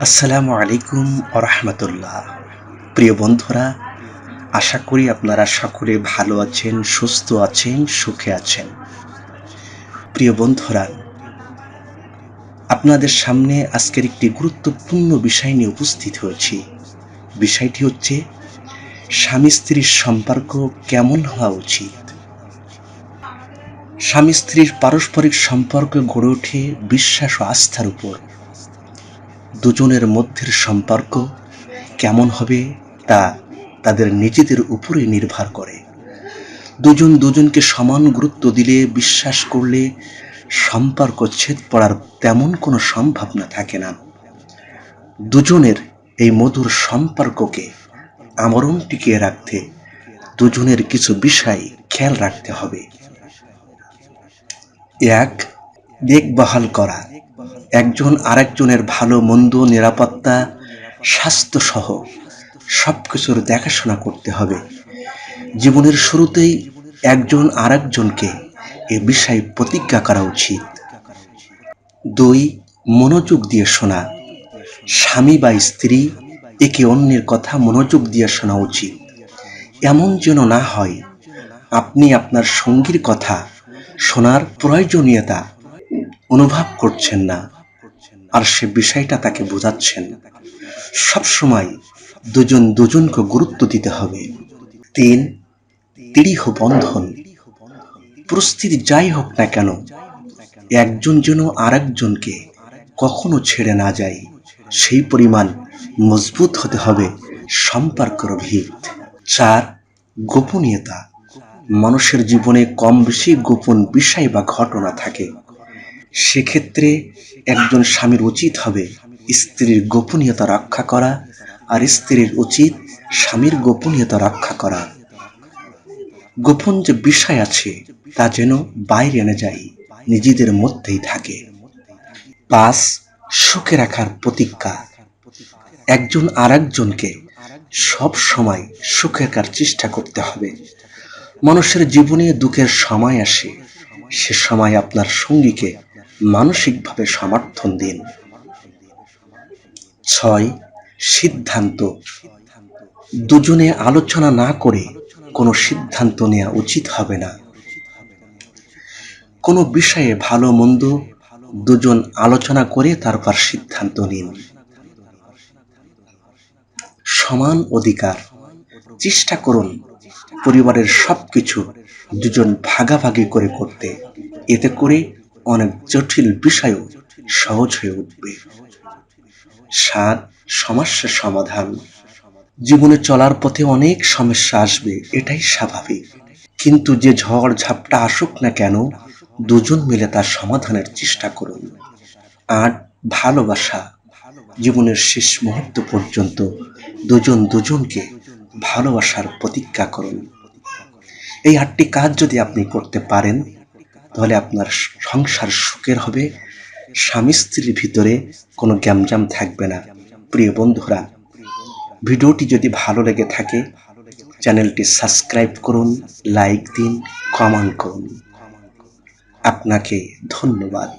আসসালামু আলাইকুম রহমতুল্লাহ। প্রিয় বন্ধুরা, আশা করি আপনারা সকলে ভালো আছেন, সুস্থ আছেন, সুখে আছেন। প্রিয় বন্ধুরা, আপনাদের সামনে আজকের একটি গুরুত্বপূর্ণ বিষয় নিয়ে উপস্থিত হয়েছি। বিষয়টি হচ্ছে, স্বামী স্ত্রীর সম্পর্ক কেমন হওয়া উচিত? স্বামী স্ত্রীর পারস্পরিক সম্পর্ক গড়ে ওঠে বিশ্বাস ও আস্থার উপর। দুজনের মধ্যের সম্পর্ক কেমন হবে তা তাদের নিজেদের উপরে নির্ভর করে। দুজন দুজনকে সমান গুরুত্ব দিলে, বিশ্বাস করলে সম্পর্ক ছেদ পড়ার তেমন কোনো সম্ভাবনা থাকে না। দুজনের এই মধুর সম্পর্ককে আমরণ টিকিয়ে রাখতে দুজনের কিছু বিষয় খেয়াল রাখতে হবে। এক, দেখভাল করা। একজন আরেকজনের ভালো, মন্দ, নিরাপত্তা স্বাস্থ্য সহ সব কিছুর দেখাশোনা করতে হবে। জীবনের শুরুতেই একজন আরেকজনকে এ বিষয়ে প্রতিজ্ঞা করা উচিত। দুই, মনোযোগ দিয়ে শোনা। স্বামী বা স্ত্রী একে অন্যের কথা মনোযোগ দিয়ে শোনা উচিত। এমন যেন না হয় আপনি আপনার সঙ্গীর কথা শোনার প্রয়োজনীয়তা অনুভব করছেন না। আর সে বিষয়টা তাকে বোঝাচ্ছেন। সবসময় দুজন দুজনকে গুরুত্ব দিতে হবে। তিন দৃঢ় বন্ধন। পরিস্থিতি যাই হোক না কেন, একজন যেন আরেকজনকে কখনো ছেড়ে না যায়, সেই পরিমাণ মজবুত হতে হবে সম্পর্কের ভিত চার, গোপনীয়তা। মানুষের জীবনে কম বেশি গোপন বিষয় বা ঘটনা থাকে। সেক্ষেত্রে একজন স্বামীর উচিত হবে স্ত্রীর গোপনীয়তা রক্ষা করা আর স্ত্রীর উচিত স্বামীর গোপনীয়তা রক্ষা করা। গোপন যে বিষয় আছে তা যেন বাইরে এনে যায়, নিজেদের মধ্যেই থাকে। পাঁচ, সুখে রাখার প্রতিজ্ঞা। একজন আর একজনকে সব সময় সুখে রাখার চেষ্টা করতে হবে। মানুষের জীবনে দুঃখের সময় আসে, সে সময় আপনার সঙ্গীকে মানসিকভাবে সমর্থন দিন। ছয়, সিদ্ধান্ত। দুজনে আলোচনা না করে কোনো সিদ্ধান্ত নেওয়া উচিত হবে না। কোনো বিষয়ে ভালো মন্দ দুজন আলোচনা করে তারপর সিদ্ধান্ত নিন। সমান অধিকার। চেষ্টা করুন পরিবারের সব কিছু দুজন ভাগাভাগি করে করতে। এতে করে অনেক জটিল বিষয়ও সহজ হয়ে উঠবে। সাত, সমস্যার সমাধান। জীবনে চলার পথে অনেক সমস্যা আসবে, এটাই স্বাভাবিক। কিন্তু যে ঝড় ঝাপটা আসুক না কেন, দুজন মিলে তার সমাধানের চেষ্টা করুন। আর ভালোবাসা। জীবনের শেষ মুহূর্ত পর্যন্ত দুজন দুজনকে ভালোবাসার প্রতিজ্ঞা করুন। এই আটটি কাজ যদি আপনি করতে পারেন, তাহলে আপনার সংসার সুখের হবে। স্বামী স্ত্রীর ভিতরে কোনো গ্যামজাম থাকবে না। প্রিয় বন্ধুরা, ভিডিওটি যদি ভালো লেগে থাকে, চ্যানেলটি সাবস্ক্রাইব করুন, লাইক দিন, কমেন্ট করুন। আপনাকে ধন্যবাদ।